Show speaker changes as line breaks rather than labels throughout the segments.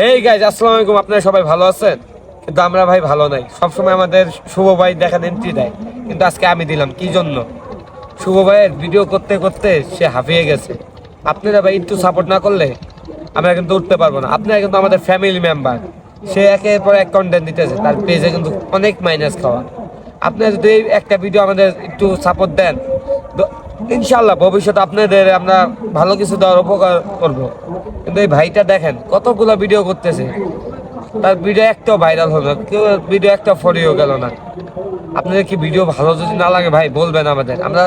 Hey guys আসসালামু আলাইকুম। আপনারা সবাই ভালো আছেন? কিন্তু আমরা ভাই ভালো নাই। সবসময় আমাদের শুভ ভাই দেখেন এন্ট্রি দেয়। কিন্তু আজকে আমি দিলাম, কি জন্য? শুভ ভাইয়ের ভিডিও করতে করতে সে হাঁপিয়ে গেছে। আপনারা ভাই একটু সাপোর্ট না করলে আমরা কিন্তু উঠতে পারব না। আপনারা কিন্তু আমাদের ফ্যামিলি মেম্বার সে একের পর এক কন্টেন্ট দিতেছে, তার পেজে কিন্তু অনেক মাইনাস খাওয়া। আপনারা যদি একটা ভিডিও আমাদের একটু সাপোর্ট দেন ইনশাল্লাহ ভবিষ্যতে আপনাদের আমরা ভালো কিছু দেওয়ার উপকার করব। কিন্তু এই ভাইটা দেখেন কতগুলো ভিডিও করতেছে। তার ভিডিও একটাও ভাইরাল হলো কেউ ভিডিও একটা ফরিও গেল না। আপনাদের কি ভিডিও ভালো যদি না লাগে ভাই, বলবেন আমাদের। আমরা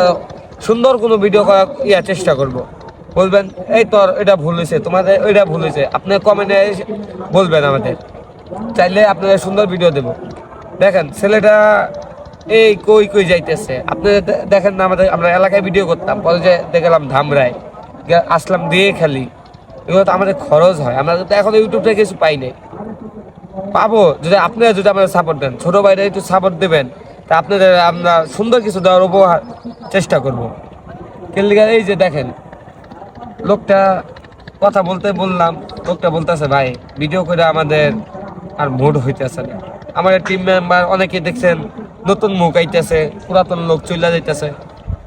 সুন্দর কোনো ভিডিও করার ইয়া চেষ্টা করব। বলবেন, এই তোর এটা ভুল হয়েছে, তোমাদের ওইটা ভুল হয়েছে। আপনি কমেন্টে বলবেন আমাদের। চাইলে আপনাদের সুন্দর ভিডিও দেব। দেখেন, ছেলেটা এই কই কই যাইতেছে। আপনি দেখেন না আমাদের, আমরা এলাকায় ভিডিও করতাম। পরে যে দেখলাম ধামরায় আসলাম দিয়ে খেলি। এগুলো তো আমাদের খরচ হয়। আমরা তো এখন ইউটিউব থেকে কিছু পাই নাই। পাবো, যদি আপনারা যদি আমাদের সাপোর্ট দেন। ছোট ভাইরা একটু সাপোর্ট দেবেন। তা আপনাদের আমরা সুন্দর কিছু দেওয়ার উপহার চেষ্টা করব। কেলিগা, এই যে দেখেন, লোকটা কথা বলতে বললাম। লোকটা বলতেছে, ভাই ভিডিও করে আমাদের আর মুড হইতেছে না। আমাদের টিম মেম্বার অনেকে দেখছেন, নতুন মুখ আইতেছে, পুরাতন লোক চলে যাইতেছে।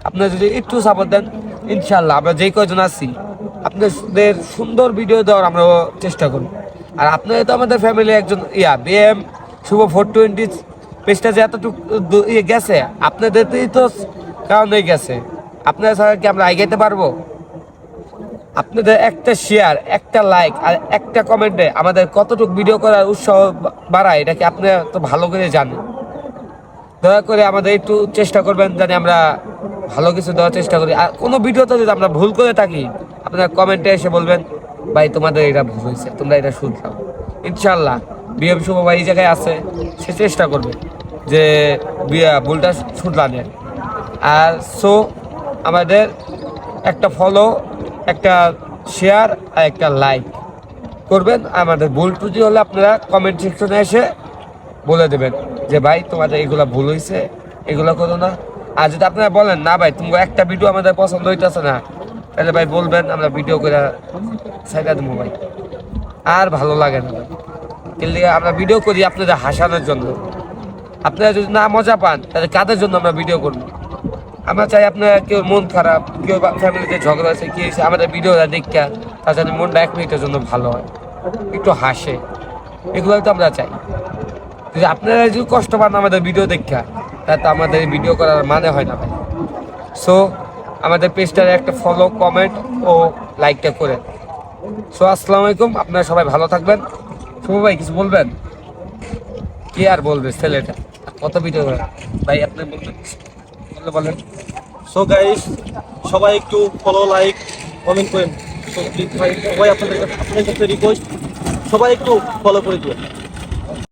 আপনারা যদি একটু সাপোর্ট দেন ইনশাল্লাহ আমরা যেই কয়জন আছি আপনাদের সুন্দর ভিডিও দেওয়ার আমরা চেষ্টা করি আর আপনারা তো আমাদের ফ্যামিলি একজন, yeah BM Shubho four twenty পেজটা যে এতটুকু ইয়ে গেছে, আপনাদেরই তো কারণেই গেছে। আপনারা ছাড়া কি আমরা আগাইতে পারব? আপনাদের একটা শেয়ার একটা লাইক আর একটা কমেন্টে আমাদের কতটুকু ভিডিও করার উৎসাহ বাড়ায়, এটা কি আপনি তো ভালো করে জানেন। দয়া করে আমাদের একটু চেষ্টা করবেন, জানি আমরা ভালো কিছু দেওয়ার চেষ্টা করি। আর কোনো ভিডিওতে যদি আমরা ভুল করে থাকি আপনারা কমেন্টে এসে বলবেন, ভাই, তোমাদের এটা ভুল হয়েছে, তোমরা এটা শুনলাম ইনশাল্লাহ বিএম শুভ ভাই এই জায়গায় আছে, সে চেষ্টা করবে যে ভুলটা শুধরানের। আর সো আমাদের একটা ফলো একটা শেয়ার আর একটা লাইক করবেন। আমাদের ভুল ত্রুটি হলে আপনারা কমেন্ট সেকশনে এসে বলে দেবেন যে, ভাই, তোমাদের এগুলো ভুল হয়েছে, এগুলো করো না। আর যদি আপনারা বলেন, না ভাই তুমি একটা ভিডিও আমাদের পছন্দ হইতেছে না। তাহলে ভাই বলবেন, আমরা ভিডিও করে সাইডা দেবো ভাই। আর ভালো লাগে না কিন্তু আমরা ভিডিও করি আপনাদের হাসানোর জন্য। আপনারা যদি না মজা পান, তাহলে কাদের জন্য আমরা ভিডিও করব? আমরা চাই আপনার কেউ মন খারাপ, কেউ ফ্যামিলিতে ঝগড়া আছে কি হয়েছে আমাদের ভিডিওটা দেখা তার জন্য মনটা এক মিনিটের জন্য ভালো হয়। একটু হাসে। এগুলো তো আমরা চাই। যদি আপনারা যদি কষ্ট পান আমাদের ভিডিও দেখা তা তো আমাদের ভিডিও করার মানে হয় না ভাই। সো আমাদের পেজটার একটা ফলো কমেন্ট ও লাইকটা করে। সো আসসালামু আলাইকুম, আপনারা সবাই ভালো থাকবেন। শুভ ভাই, কিছু বলবেন? কি আর বলবে, ছেলেটা? কত ভিডিও ভাই, আপনি বলবেন বলেন।
সো গাইস সবাই একটু ফলো লাইক কমেন্ট করেন। সবাই আপনাদের আপনাদের কাছে রিকোয়েস্ট সবাই একটু ফলো করে দিবেন।